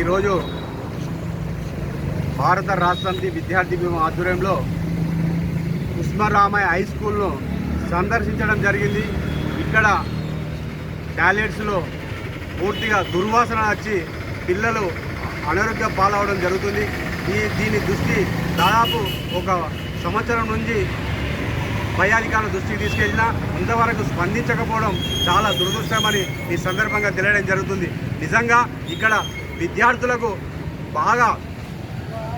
ఈరోజు భారత రాష్ట్రానికి విద్యార్థి బీమా ఆధ్వర్యంలో ఉస్మారామయ్య హై స్కూల్ను సందర్శించడం జరిగింది. ఇక్కడ టాయిలెట్స్లో పూర్తిగా దుర్వాసన వచ్చి పిల్లలు అనారోగ్య పాలవడం జరుగుతుంది. ఈ దీని దృష్టి దాదాపు ఒక సంవత్సరం నుంచి పై అధికారుల దృష్టికి తీసుకెళ్ళినా ఇంతవరకు స్పందించకపోవడం చాలా దురదృష్టమని ఈ సందర్భంగా తెలియడం జరుగుతుంది. నిజంగా ఇక్కడ విద్యార్థులకు బాగా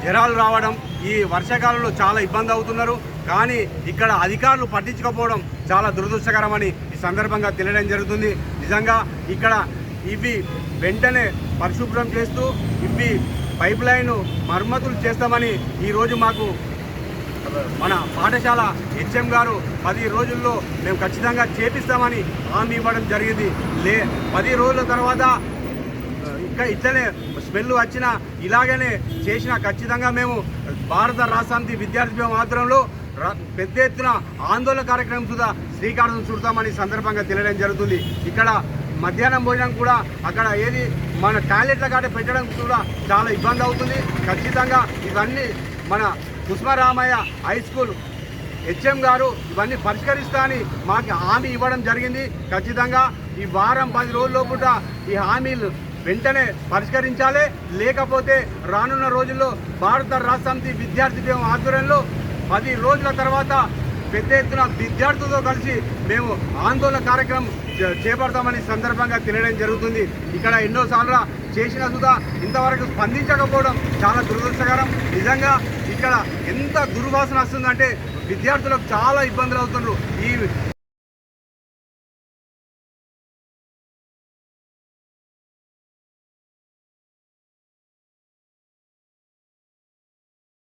జ్వరాలు రావడం ఈ వర్షాకాలంలో చాలా ఇబ్బంది అవుతున్నారు. కానీ ఇక్కడ అధికారులు పట్టించుకోకపోవడం చాలా దురదృష్టకరమని ఈ సందర్భంగా తెలియడం జరుగుతుంది. నిజంగా ఇక్కడ ఇవి వెంటనే పరిశుభ్రం చేస్తూ ఇవి పైప్ లైన్ మరమ్మతులు చేస్తామని ఈరోజు మాకు మన పాఠశాల హెచ్ఎం గారు పది రోజుల్లో మేము ఖచ్చితంగా చేపిస్తామని హామీ ఇవ్వడం జరిగింది. లే పది రోజుల తర్వాత ఇట్లనే స్మెల్ వచ్చినా ఇలాగనే చేసినా ఖచ్చితంగా మేము భారత రాష్ట్రానికి విద్యార్థి మాత్రంలో ఆధ్వర్యంలో పెద్ద ఎత్తున ఆందోళన కార్యక్రమం సుధా శ్రీకారం చుడతామని సందర్భంగా తెలియడం జరుగుతుంది. ఇక్కడ మధ్యాహ్నం భోజనం కూడా అక్కడ ఏది మన టాయిలెట్ల కాడ పెట్టడం కూడా చాలా ఇబ్బంది అవుతుంది. ఖచ్చితంగా ఇవన్నీ మన కుస్మరామయ్య హై స్కూల్ హెచ్ఎం గారు ఇవన్నీ పరిష్కరిస్తా అని మాకు హామీ ఇవ్వడం జరిగింది. ఖచ్చితంగా ఈ వారం పది రోజుల లోపుట ఈ హామీలు వెంటనే పరిష్కరించాలి. లేకపోతే రానున్న రోజుల్లో భారత రాష్ట్రానికి విద్యార్థి మేము ఆధ్వర్యంలో పది రోజుల తర్వాత పెద్ద ఎత్తున విద్యార్థులతో కలిసి మేము ఆందోళన కార్యక్రమం చే- చేపడతామని సందర్భంగా తెలియడం జరుగుతుంది. ఇక్కడ ఎన్నోసార్లు చేసిన సుధా ఇంతవరకు స్పందించకపోవడం చాలా దురదృష్టకరం. నిజంగా ఇక్కడ ఎంత దుర్వాసన వస్తుందంటే విద్యార్థులకు చాలా ఇబ్బందులు అవుతున్నారు ఈ